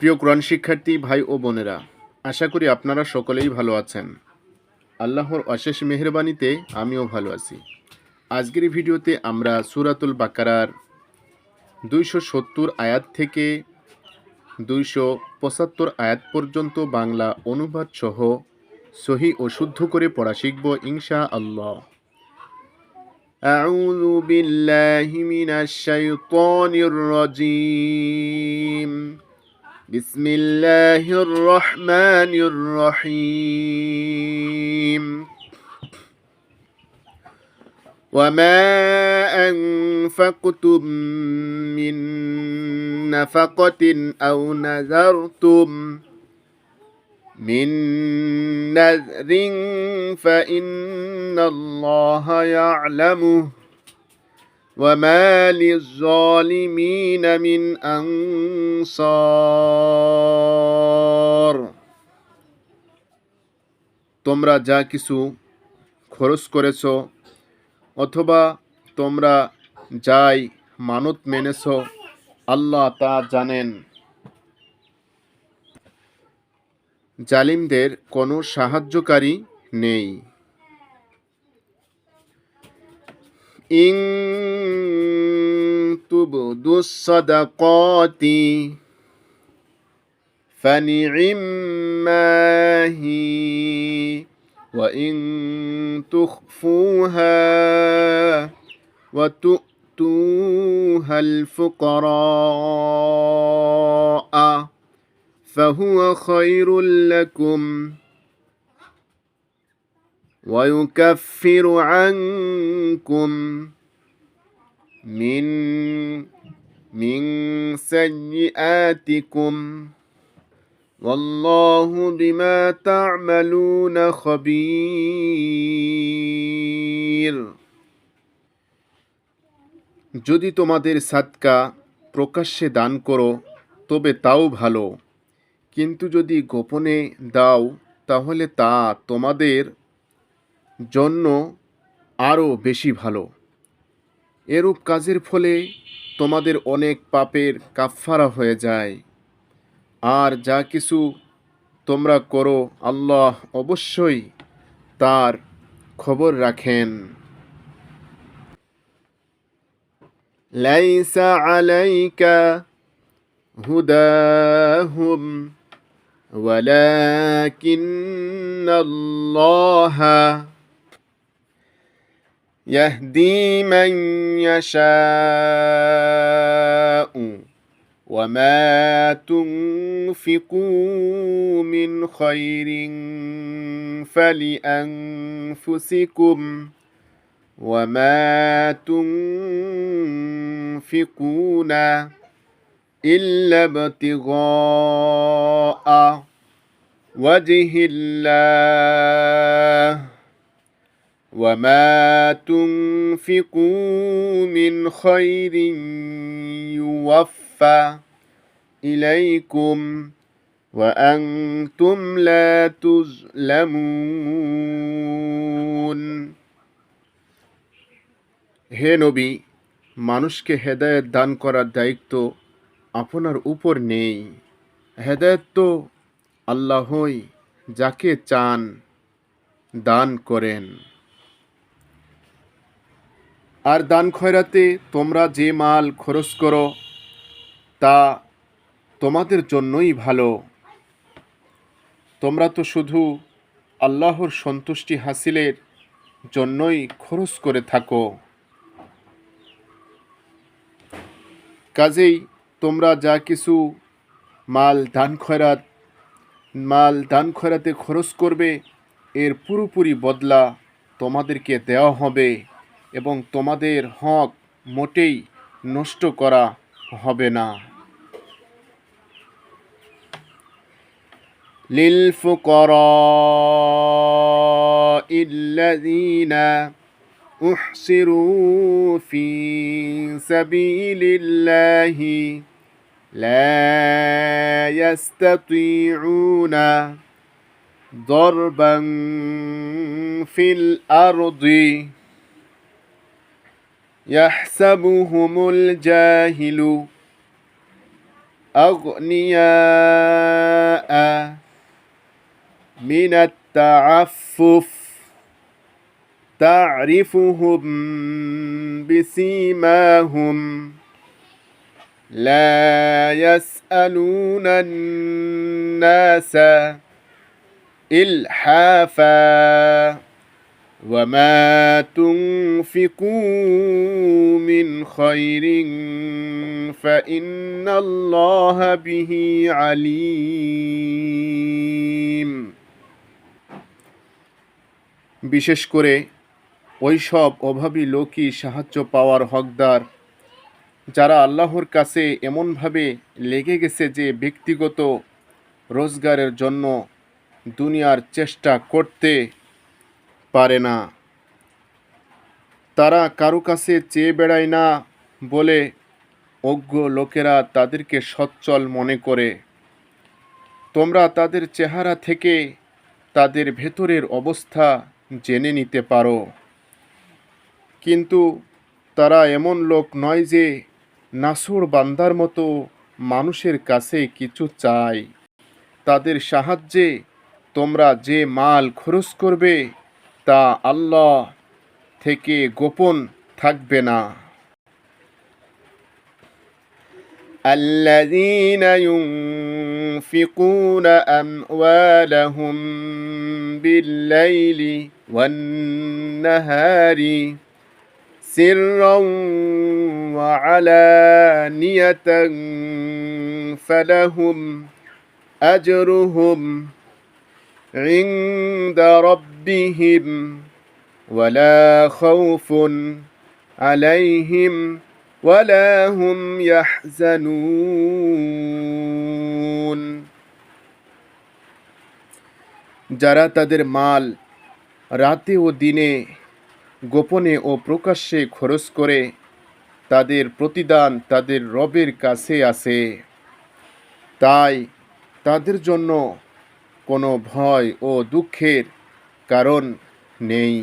প্রিয় কোরআন শিক্ষার্থী ভাই ও বোনেরা আশা করি আপনারা সকলেই ভালো আছেন আল্লাহর অশেষ মেহরবানিতে আমিও ভালো আছি আজকের এই ভিডিওতে আমরা সুরাতুল বাকারার দুইশো সত্তর আয়াত থেকে দুইশো পঁচাত্তর আয়াত পর্যন্ত বাংলা অনুবাদ সহ সহি ও শুদ্ধ করে পড়া শিখব ইনশা আল্লাহ أعوذ بالله من الشيطان الرجيم بسم الله الرحمن الرحيم وما أنفقتم من نفقة أو نذرتم من نذر فإن الله يعلمه وما للظالمين من أنصار তোমরা যা কিছু খরচ করেছ অথবা তোমরা যাই মানত মেনেছ আল্লাহ তা জানেন জালিমদের কোনো সাহায্যকারী নেই إن تبدوا الصدقات فنعما هي وإن تخفوها وتؤتوها الفقراء فهو خير لكم ويكفر عنكم من من سيئاتكم والله بما تعملون خبير যদি তোমাদের সাদকা প্রকাশ্যে দান করো তবে তাও ভালো কিন্তু যদি গোপনে দাও তাহলে তা তোমাদের জন্য আরও বেশি ভালো এরূপ কাজের ফলে তোমাদের অনেক পাপের কাফফারা হয়ে যায় আর যা কিছু তোমরা করো আল্লাহ অবশ্যই তার খবর রাখেন লাইসা আলাইকা হুদাহুম ولكن الله يهدي من يشاء وما تنفقوا من خير فلأنفسكم وما تنفقون إلا ابتغاء وجه الله. وما تنفقوا من خير يوفى إليكم وأنتم لا تظلمون হে নবী মানুষকে হেদায়েত দান করার দায়িত্ব আপনার উপর নেই হেদায়েত তো আল্লাহই যাকে চান দান করেন আর দান খয়রাতে তোমরা যে মাল খরচ করো, তা তোমাদের জন্যই ভালো। তোমরা তো শুধু আল্লাহর সন্তুষ্টি হাসিলের জন্যই খরচ করে থাকো। কাজেই তোমরা যা কিছু মাল দান খয়রাত, মাল দান খয়রাতে খরচ করবে, এর পুরোপুরি বদলা তোমাদেরকে দেওয়া হবে। এবং তোমাদের হক মোটেই নষ্ট করা হবে না للفقراء الذين احصروا في سبيل الله لا يستطيعون ضربا في الارض يحسبهم الجاهل أغنياء من التعفف تعرفهم بسيماهم لا يسألون الناس إلحافا. وما تنفقوا من خير فإن الله به عليم বিশেষ করে ওই সব অভাবী লোকই সাহায্য পাওয়ার হকদার যারা আল্লাহর কাছে এমনভাবে লেগে গেছে যে ব্যক্তিগত রোজগারের জন্য দুনিয়ার চেষ্টা করতে পারে না। তারা কারও কাছে চেয়ে বেড়ায় না বলে অজ্ঞ লোকেরা তাদেরকে সচ্ছল মনে করে। তোমরা তাদের চেহারা থেকে তাদের ভেতরের অবস্থা জেনে নিতে পারো। কিন্তু তারা এমন লোক নয় যে নাসুর বান্দার মতো মানুষের কাছে কিছু চায়। তাদের সাহায্যে তোমরা যে মাল খরচ করবে তা আল্লাহ থেকে গোপন থাকবে না الذين ينفقون أموالهم بالليل والنهار سرا وعلانية فلهم أجرهم عند ربهم ولا خوف عليهم ولا هم يحزنون যারা তাদের মাল রাতে ও দিনে গোপনে ও প্রকাশ্যে খরচ করে তাদের প্রতিদান তাদের রবের কাছে আছে তাই তাদের জন্য কোনো ভয় ও দুঃখের কারণ নেই।